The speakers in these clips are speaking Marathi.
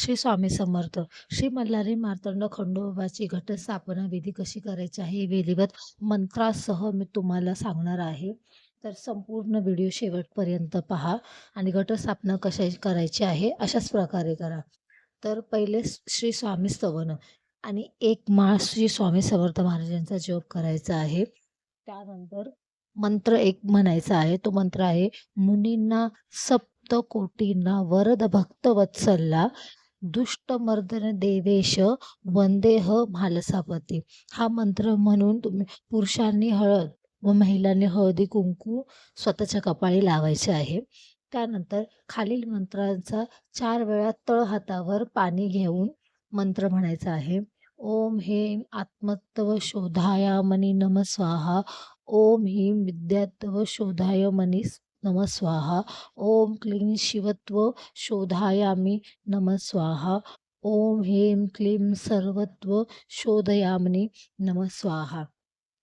श्री स्वामी समर्थ. श्री मल्हारी मार्तंड खंडोबाची घटस्थापना विधी कशी करायची आहे विधिवत मंत्रासह मी तुम्हाला सांगणार आहे. तर संपूर्ण व्हिडिओ शेवटपर्यंत पहा आणि घटस्थापना कशा करायची आहे अशाच प्रकारे करा. तर पहिले श्री स्वामी स्तवन आणि एक माळ श्री स्वामी समर्थ महाराजांचा जप करायचा आहे. त्यानंतर मंत्र एक म्हणायचा आहे. तो मंत्र आहे मुनींना सप्त कोटींना वरद भक्त वत्सल्ला दुष्टमर्दन देवेश वंदेह म्हालसापती हा मंत्र म्हणून तुम्ही पुरुषांनी हळद व महिलांनी हळदी कुंकू स्वतःच्या कपाळी लावायचे आहे. त्यानंतर खालील मंत्रांचा चार वेळा तळ हातावर पाणी घेऊन मंत्र म्हणायचा आहे. ओम हेम आत्मत्व शोधाया मनी नम स्वाहा. ओम ह्रीं विद्यात्व शोधाय मनी नम स्वाहा। ओम क्लीं शिवत्व शोधायामी। नम स्वाहा। ओम ह्रीं क्लीं सर्वत्व शोधयामनी नम स्वाहा।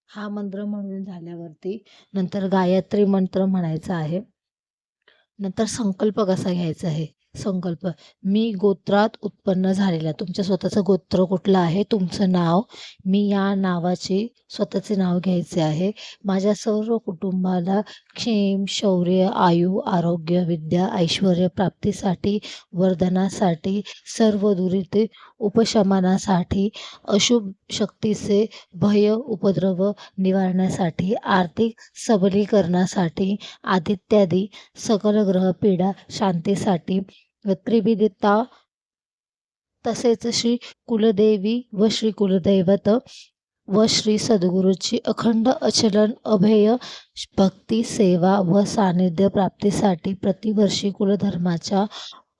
हा मंत्र म्हणून झाल्यावरती नंतर गायत्री मंत्र म्हणायचा आहे. नंतर संकल्प कसा घ्यायचा आहे? संकल्प. मी गोत्रात उत्पन्न झालेला तुमच्या स्वतःचं गोत्र कुठलं आहे? तुमचं नाव. मी या नावाचे स्वतःचे नाव घ्यायचे आहे. माझ्या सर्व कुटुंबाला क्षेम शौर्य आयु आरोग्य विद्या ऐश्वर प्राप्तीसाठी वर्धनासाठी सर्व दुरिते उपशमनासाठी अशुभ शक्तीचे भय उपद्रव निवारण्यासाठी आर्थिक सबलीकरणासाठी आदित्यादी सकल ग्रह पीडा शांतीसाठी त्रिविदिता तसेच श्री कुलदेवी व श्री कुलदैवत व श्री सद्गुरूची अखंड अचलन अभेय भक्ती सेवा व सानिध्य प्राप्तीसाठी प्रतिवर्षी कुलधर्माच्या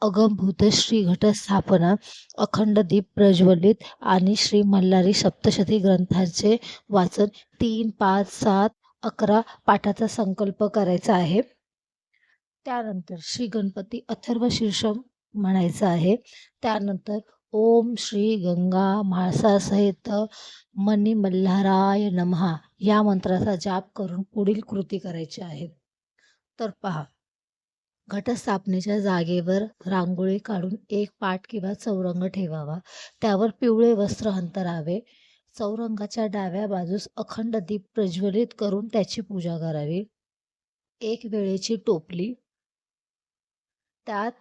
अगमभूत श्री घटस्थापना अखंड दीप प्रज्वलित आणि श्री मल्हारी सप्तशती ग्रंथांचे वाचन तीन पाच सात अकरा पाठाचा संकल्प करायचा आहे. त्यानंतर श्री गणपती अथर्व शीर्षम म्हणायचं आहे. त्यानंतर ओम श्री गंगा म्हाळसासहित मनी मल्हाराय नमहा या मंत्राचा जाप करून पुढील कृती करायची आहे. तर पहा घटस्थापनेच्या जागेवर रांगोळी काढून एक पाट किंवा चौरंग ठेवावा. त्यावर पिवळे वस्त्र अंतरावे. चौरंगाच्या डाव्या बाजूस अखंड दीप प्रज्वलित करून त्याची पूजा करावी. एक वेळेची टोपली. त्यात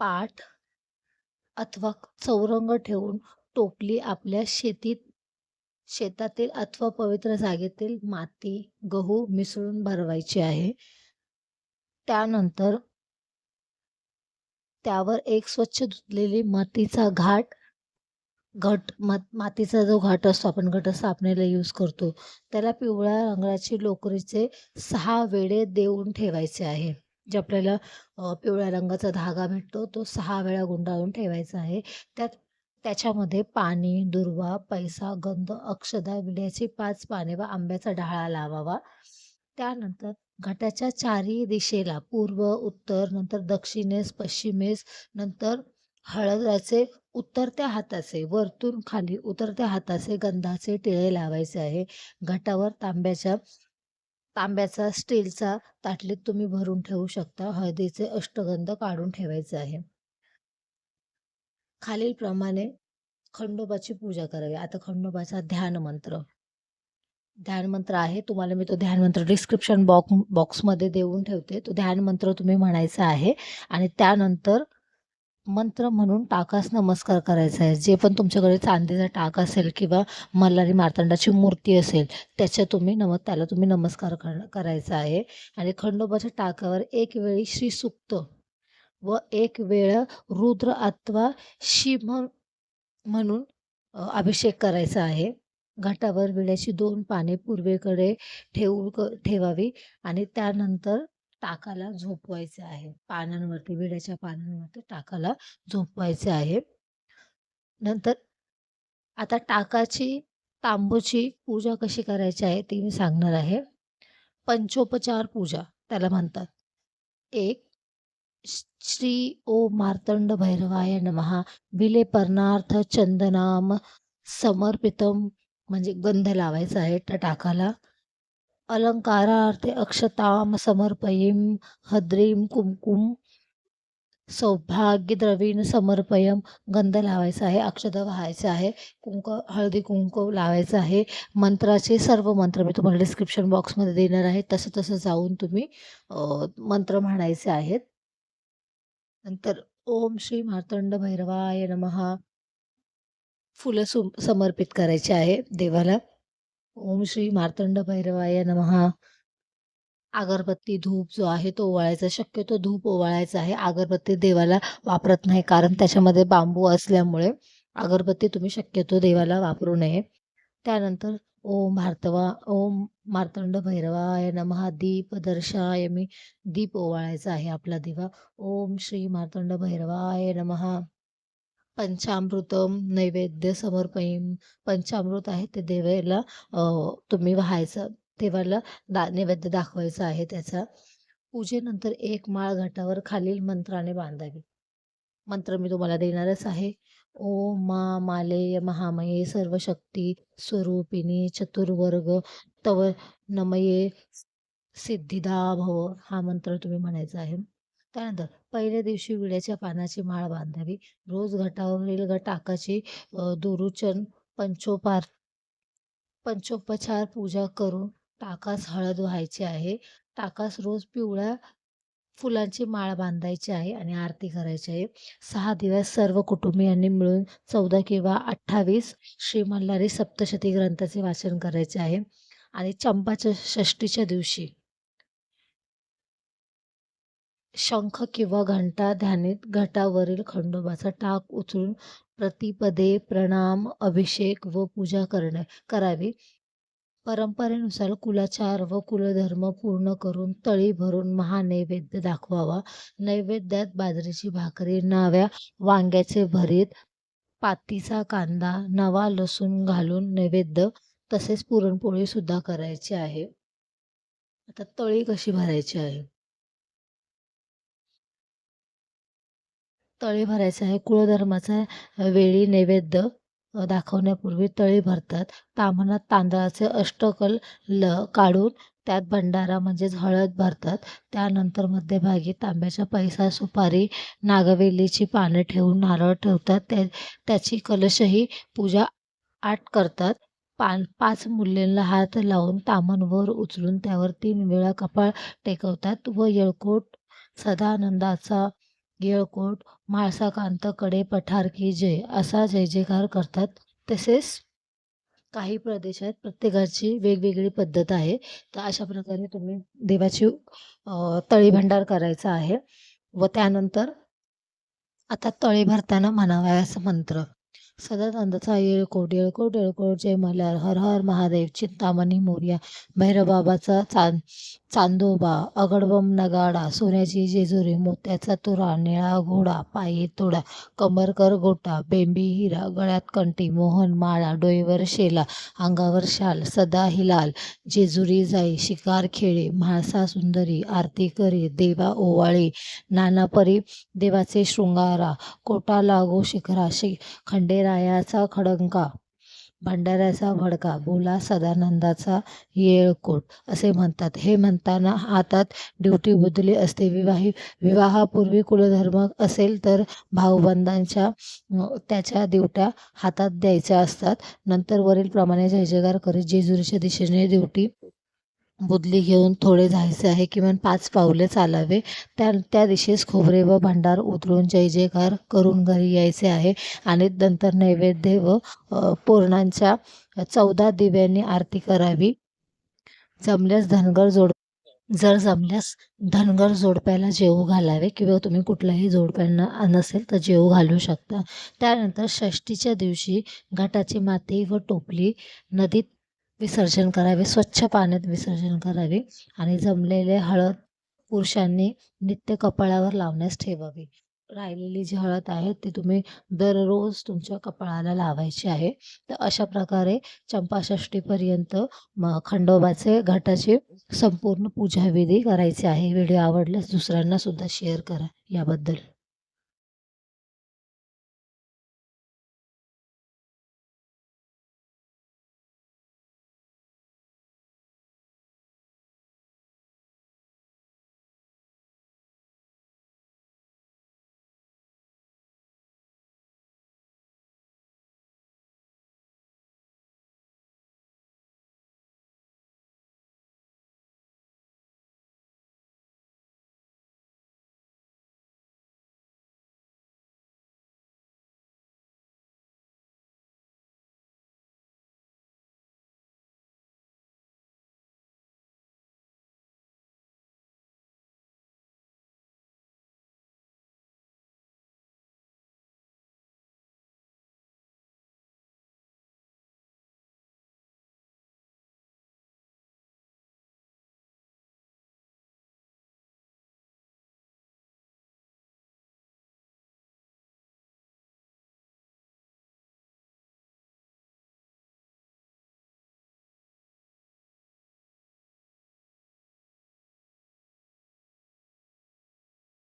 पाठ अथवा चौरंग ठेवून टोपली आपल्या शेतीत शेतातील अथवा पवित्र जागेतील माती गहू मिसळून भरवायची आहे. त्यानंतर त्यावर एक स्वच्छ धुतलेली मातीचा घाट घट मातीचा जो घाट असतो आपण घटस्थापनेला यूज करतो त्याला पिवळ्या रंगाची लोकरीचे सहा वेळे देऊन ठेवायचे आहे. जे आपल्याला पिवळ्या रंगाचा धागा भेटतो तो सहा वेळा गुंडाळून ठेवायचा आहे. त्यात त्याच्यामध्ये पाणी दुर्वा पैसा गंध अक्षदा विड्याची पाच पाने व आंब्याचा ढाळा लावावा. त्यानंतर घटाच्या चारही दिशेला पूर्व उत्तर नंतर दक्षिणेस पश्चिमेस नंतर हळदाचे उतरत्या हाताचे वरतून खाली उतरत्या हाताचे गंधाचे टिळे लावायचे आहे. घटावर तांब्याच्या तांब्याचा स्टीलचा ताटलीत तुम्ही भरून ठेवू शकता. हळदीचे अष्टगंध काढून ठेवायचे आहे. खालील प्रमाणे खंडोबाची पूजा करावी. आता खंडोबाचा ध्यान मंत्र. ध्यान मंत्र आहे. तुम्हाला मी तो ध्यान मंत्र डिस्क्रिप्शन बॉक्स बॉक्समध्ये देऊन ठेवते. तो ध्यान मंत्र तुम्ही म्हणायचा आहे. आणि त्यानंतर मंत्र म्हणून टाकास नमस्कार करायचा आहे. जे पण तुमच्याकडे चांदीचा टाक असेल किंवा मल्हारी मार्तंडाची मूर्ती असेल त्याच्या तुम्ही नम त्याला तुम्ही नमस्कार कर करायचा आहे. आणि खंडोबाच्या टाकावर एक वेळी श्रीसुक्त व एक वेळ रुद्र अथवा शिम म्हणून अभिषेक करायचा आहे. घाटावर विड्याची दोन पाने पूर्वेकडे ठेवू ठेवावी आणि त्यानंतर टाकाला झोपवायचे आहे. पानांवरती विड्याच्या पानांवरती टाकाला झोपवायचे आहे. नंतर आता टाकाची तांबूची पूजा कशी करायची आहे ती मी सांगणार आहे. पंचोपचार पूजा त्याला म्हणतात. एक श्री ओ मार्तंड भैरवाय नमहा विले पर्णार्थ चंदनाम. समर्पितम म्हणजे गंध लावायचा आहे त्या टाकाला. अलंकारार्थे अक्षताम समर्पयीम हद्रीम कुमकुम सौभाग्यद्रवीण समर्पयम गंध लावायचा आहे अक्षता व्हायचं आहे कुंक हळदी कुंकू लावायचं आहे मंत्राचे सर्व मंत्र मी तुम्हाला डिस्क्रिप्शन बॉक्समध्ये देणार आहे तसं तसं जाऊन तुम्ही मंत्र म्हणायचे आहेत. नंतर ओम श्री मार्तंड भैरवाय नमहा फुलं सु समर्पित करायची आहे देवाला. ओम श्री मार्तंड भैरवाय नमहा अगरबत्ती धूप जो आहे तो ओवाळायचा शक्यतो धूप ओवाळायचा आहे. अगरबत्ती देवाला वापरत नाही कारण त्याच्यामध्ये बांबू असल्यामुळे अगरबत्ती तुम्ही शक्यतो देवाला वापरू नये. त्यानंतर ओम भारतवा ओम मार्तंड भैरवाय नमहा दीप दर्शाय मी दीप ओवाळायचा आहे आपला दिवा. ओम श्री मार्तंड भैरवाय नमः. पंचामृतम नैवेद्य समर्पण पंचामृत आहे ते देवाला तुम्ही व्हायचं देवाला दा नैवेद्य दाखवायचा आहे त्याचा. पूजेनंतर एक माळ घाटावर खालील मंत्राने बांधावी. मंत्र मी तुम्हाला देणारच आहे. ओ मा मालेय महामये सर्वशक्ती स्वरूपिणी चतुर्वर्ग. तव नमये सिद्धिदा भव हा मंत्र तुम्ही म्हणायचा आहे. त्यानंतर पहिल्या दिवशी विड्याच्या पानाची माळ बांधावी. रोज घटावरील ग टाकाची पंचोपार पंचोपचार पूजा करून टाकास हळद व्हायची आहे. टाकास रोज पिवळ्या फुलांची माळ बांधायची आहे आणि आरती करायची आहे. सहा दिवस सर्व कुटुंबियांनी मिळून चौदा किंवा अठ्ठावीस श्री मल्हारी सप्तशती ग्रंथाचे वाचन करायचे आहे. आणि चंपाच्या षष्टीच्या दिवशी शंख किंवा घंटा ध्यानीत घटावरील खंडोबाचा टाक उचलून प्रतिपदे प्रणाम अभिषेक व पूजा करणे करावी. परंपरेनुसार कुलाचार व कुलधर्म पूर्ण करून तळी भरून महानैवेद्य दाखवावा. नैवेद्यात बाजरीची भाकरी नव्या वांग्याचे भरीत पातीचा कांदा नवा लसूण घालून नैवेद्य तसेच पुरणपोळी सुद्धा करायची आहे. आता तळी कशी भरायची आहे? तळी भरायचं आहे. कुळधर्माचा वेळी नैवेद्य दाखवण्यापूर्वी तळी भरतात. ताम्हणात तांदळाचे अष्टकल ल काढून त्यात भंडारा म्हणजेच हळद भरतात. त्यानंतर मध्यभागी तांब्याच्या पैसा सुपारी नागवेलीची पाने ठेवून नारळ ठेवतात. त्या त्याची कलशही पूजा आठ करतात. पान पाच मुलींना हात लावून तामनवर उचलून त्यावर तीन वेळा कपाळ टेकवतात व येळकोट सदानंदाचा येळकोट म्हाळसाकांतकडे पठार की जय असा जय जयकार करतात. तसेच काही प्रदेशात प्रत्येकाची वेगवेगळी पद्धत आहे. तर अशा प्रकारे तुम्ही देवाची तळीभंडार तळी भंडार करायचा आहे. व त्यानंतर आता तळी भरताना म्हणावयास मंत्र. सदानंदचा येळकोट येळकोट येळकोट जय मल्हार हर हर महादेव चिंतामणी मोर्या भैरबाबाचा चांद. चांदोबा अगडबम नगाडा सोन्याची जेजुरी मोत्याचा तुरा निळा घोडा पायी तोडा कमरकर गोटा बेंबी हिरा गळ्यात कंटी मोहन माळा डोईवर शेला अंगावर शाल सदा हिलाल जेजुरी जाई शिकार खेळे म्हाळसा सुंदरी आरती करी देवा ओवाळी नानापरी देवाचे शृंगारा कोटा लागो शिखरा शि खंडेरायाचा खडंका भंडाऱ्याचा भडका बोला सदानंदाचा येळकोट असे म्हणतात. हे म्हणताना हातात ड्युटी बुद्धली असते. विवाही विवाहापूर्वी कुलधर्म असेल तर भाऊबंधांच्या त्याच्या दिवट्या हातात द्यायच्या असतात. नंतर वरीलप्रमाणे जय जयकार करीत जेजुरीच्या दिशेने दिवटी बुदली घेऊन थोडे जायचे आहे किमान पाच पावले चालावे. त्या त्या दिशेस खोबरे व भांडार उतरून जय जयकार करून घरी यायचे आहे. आणि नंतर नैवेद्य व पूर्णांच्या चौदा दिव्यांनी आरती करावी. जमल्यास धनगर जोड जर जमल्यास धनगर जोडप्याला जेवू घालावे किंवा तुम्ही कुठल्याही जोडप्यांना नसेल तर जेवू घालू शकता. त्यानंतर षष्टीच्या दिवशी घाटाची माती व टोपली नदीत विसर्जन करावे. स्वच्छ पाण्यात विसर्जन करावे आणि जमलेले हळद पुरुषांनी नित्य कपाळावर लावण्यास ठेवावी. राहिलेली जी हळद आहे ती तुम्ही दररोज तुमच्या कपाळाला लावायची आहे. तर अशा प्रकारे चंपाषष्टीपर्यंत खंडोबाचे घाटाचे संपूर्ण पूजाविधी करायचे आहे. व्हिडिओ आवडल्यास दुसऱ्यांना सुद्धा शेअर करा. याबद्दल